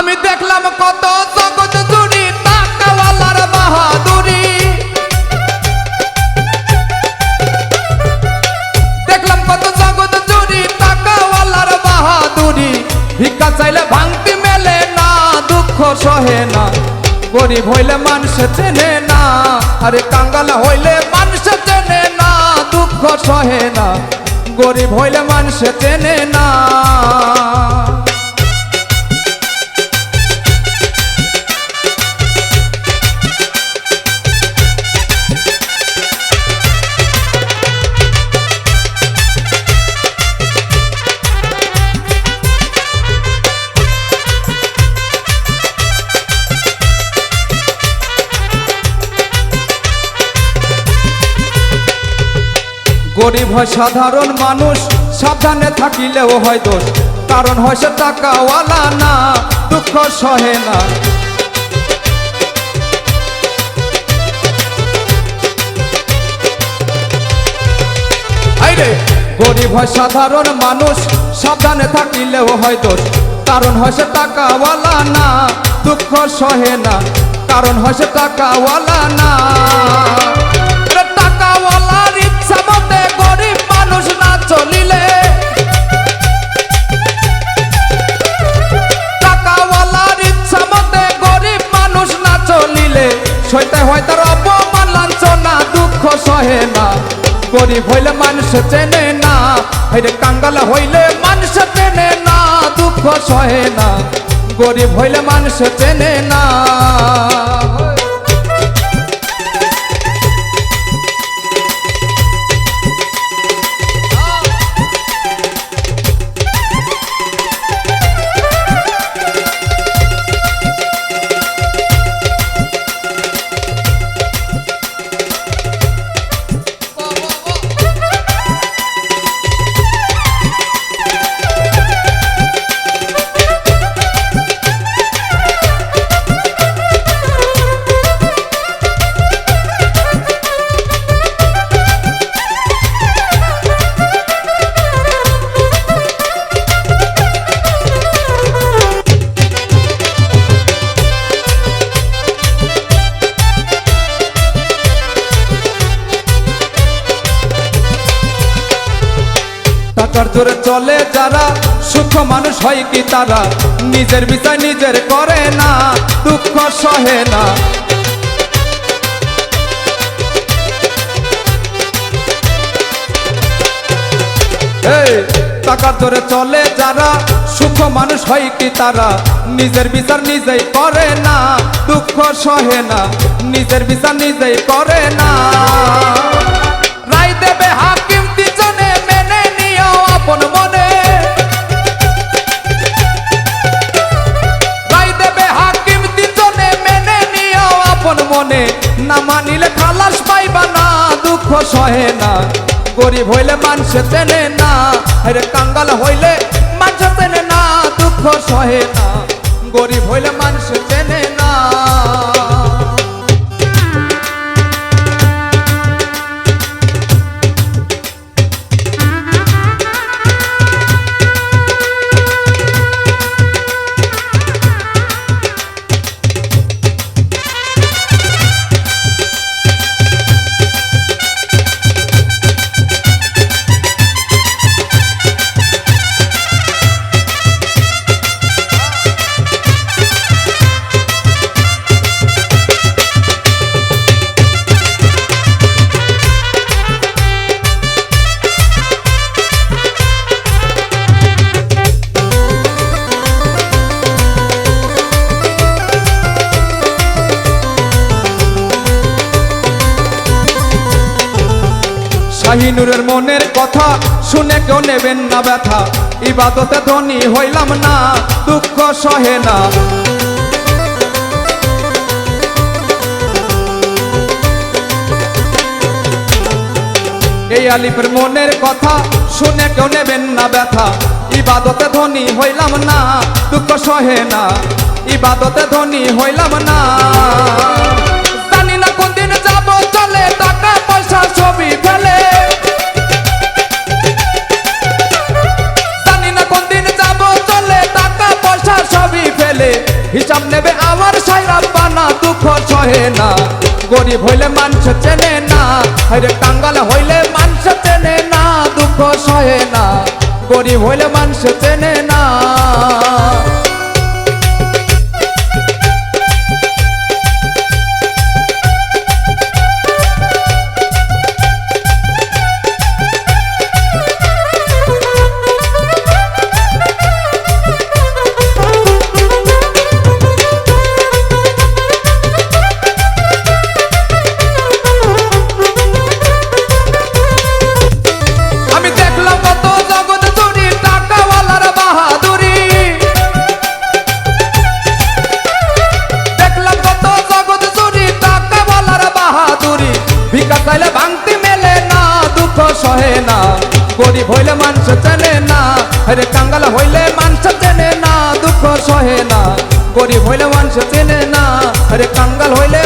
আমি দেখলাম কত দেখলাম মেলে না, দুঃখ সহে না। গরিব হইলে মানুষ চেনে না, আরে কাঙ্গাল হইলে মানুষ চেনে না, দুঃখ সহে না। গরিব হইলে মানুষ চেনে না। গরিব হয় সাধারণ মানুষ, সাবধানে থাকিলেও হয় দোষ। কারণ হয় সে টাকাওয়ালা না, দুঃখ সহে না। গরিব হয় সাধারণ মানুষ, সাবধানে থাকিলেও হয় দোষ। কারণ হয় সে টাকাওয়ালা না, দুঃখ সহে না। কারণ হয় সে টাকাওয়ালা না সইতে হয় তার অপমান, লাঞ্ছনা, দুঃখ সহে না। গরিব হইলে মানুষ চেনে না হেরে কাঙ্গাল হইলে মানুষ চেনে না, দুঃখ সহে না। গরিব হইলে মানুষ চেনে না। টাকার জোরে চলে যারা, সুখ মানুষ হয় কি তারা? নিজের বিচার নিজের করে না, দুঃখ সহে না। টাকার জোরে চলে যারা, সুখ মানুষ হয় কি তারা? নিজের বিচার নিজেই করে না, দুঃখ সহে না। নিজের বিচার নিজেই করে না। দুঃখ না। গরিব হইলে মানুষ চেনে না। আরে কাঙ্গাল হইলে মানুষ চেনে না, দুঃখ সহে না। গরিব হইলে মানুষ শাহিনুরের মনের কথা শুনে কেউ নেবেন না ব্যথা। ইবাদতে ধনী হইলাম না, দুঃখ সহে না। এই আলিফের মনের কথা শুনে কেউ নেবেন না ব্যথা। ইবাদতে ধনী হইলাম না, দুঃখ সহে না। ইবাদতে ধনী হইলাম না। হিসাব নেবে আমার সাইরা পানা দুঃখ সহে না। গরিব হইলে মানুষ চেনে না, হাইরে কাঙ্গাল হইলে মানুষ চেনে না, দুঃখ সহে না। গরিব হইলে মানুষ চেনে না। সহে না। গরিব হইলে মানুষ চেনে না, আরে কাঙ্গাল হইলে মানুষ চেনে না, দুঃখ সহে না। গরিব হইলে মানুষ চেনে না, আরে কাঙ্গাল হইলে